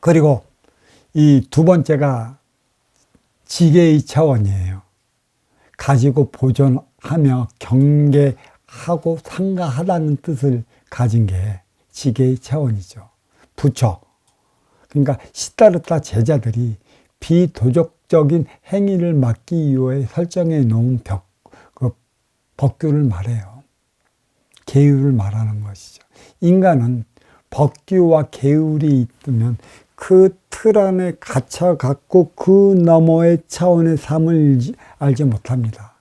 그리고 이 두 번째가 지게의 차원이에요. 가지고 보존하며 경계하고 상가하다는 뜻을 가진 게 지게의 차원이죠. 부처. 그러니까 시타르타 제자들이 비도덕적인 행위를 막기 위해 설정해 놓은 벽, 그 법규를 말해요. 계율을 말하는 것이죠. 인간은 법규와 계율이 있으면 그 틀 안에 갇혀 갖고 그 너머의 차원의 삶을 알지 못합니다.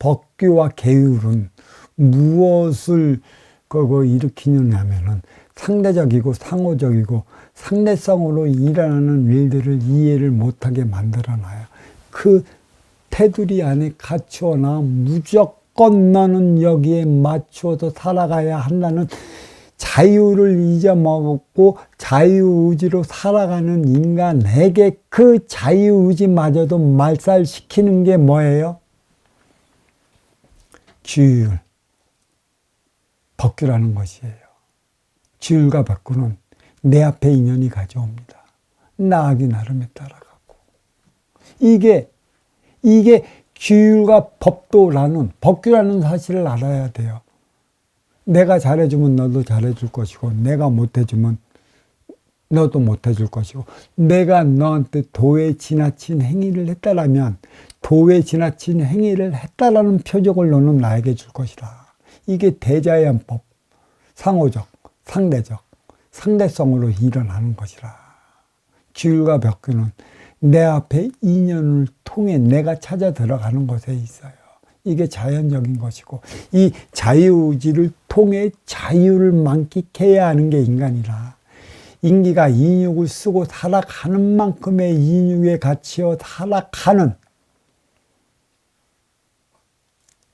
법규와 계율은 무엇을 그거 일으키느냐면은 상대적이고 상호적이고 상대성으로 일어나는 일들을 이해를 못하게 만들어 놔요. 그 테두리 안에 갇혀나 무조건 너는 여기에 맞추어서 살아가야 한다는 자유를 잊어먹고 자유의지로 살아가는 인간에게 그 자유의지마저도 말살시키는 게 뭐예요? 규율, 법규라는 것이에요. 규율과 법규는 내 앞에 인연이 가져옵니다. 나하기 나름에 따라가고. 이게, 이게 규율과 법도라는, 법규라는 사실을 알아야 돼요. 내가 잘해주면 너도 잘해줄 것이고, 내가 못해주면 너도 못해줄 것이고, 내가 너한테 도에 지나친 행위를 했다라면, 도에 지나친 행위를 했다라는 표적을 너는 나에게 줄 것이다. 이게 대자연법, 상호적, 상대적, 상대성으로 일어나는 것이라. 규율과 벽규는 내 앞에 인연을 통해 내가 찾아 들어가는 것에 있어요. 이게 자연적인 것이고 이 자유의지를 통해 자유를 만끽해야 하는 게 인간이라. 인기가 인육을 쓰고 살아가는 만큼의 인육에 갇혀 살아가는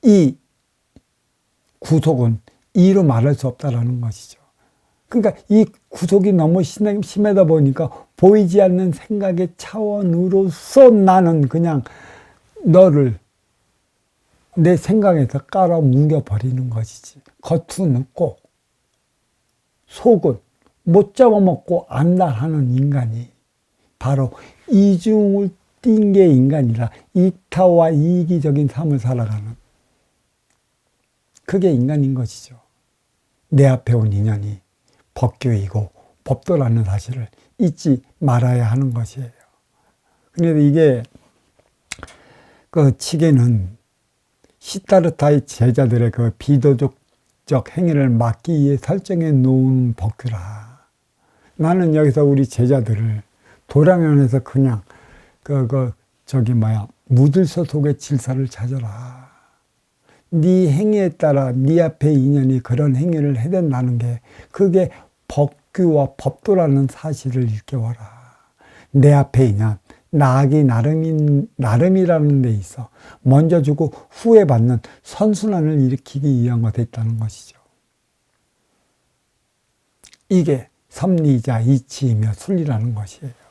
이 구속은 이로 말할 수 없다라는 것이죠. 그러니까 이 구속이 너무 심하다 보니까 보이지 않는 생각의 차원으로서 나는 그냥 너를 내 생각에서 깔아 뭉겨버리는 것이지. 겉은 웃고 속은 못 잡아먹고 안다 하는 인간이 바로 이중을 띈 게 인간이라 이타와 이기적인 삶을 살아가는 그게 인간인 것이죠. 내 앞에 온 인연이 법규이고 법도라는 사실을 잊지 말아야 하는 것이에요. 그런데 이게 그 치계는 시타르타의 제자들의 그 비도덕적 행위를 막기 위해 설정해 놓은 법규라. 나는 여기서 우리 제자들을 도량연에서 그냥 그, 그, 저기 뭐야, 무들서 속의 질서를 찾아라. 네 행위에 따라 네 앞에 인연이 그런 행위를 해댄다는 게 그게 법규와 법도라는 사실을 일깨워라. 내 앞에 인연, 나기 나름인, 나름이라는 데 있어 먼저 주고 후에 받는 선순환을 일으키기 위한 것에 있다는 것이죠. 이게 섭리자 이치이며 순리라는 것이에요.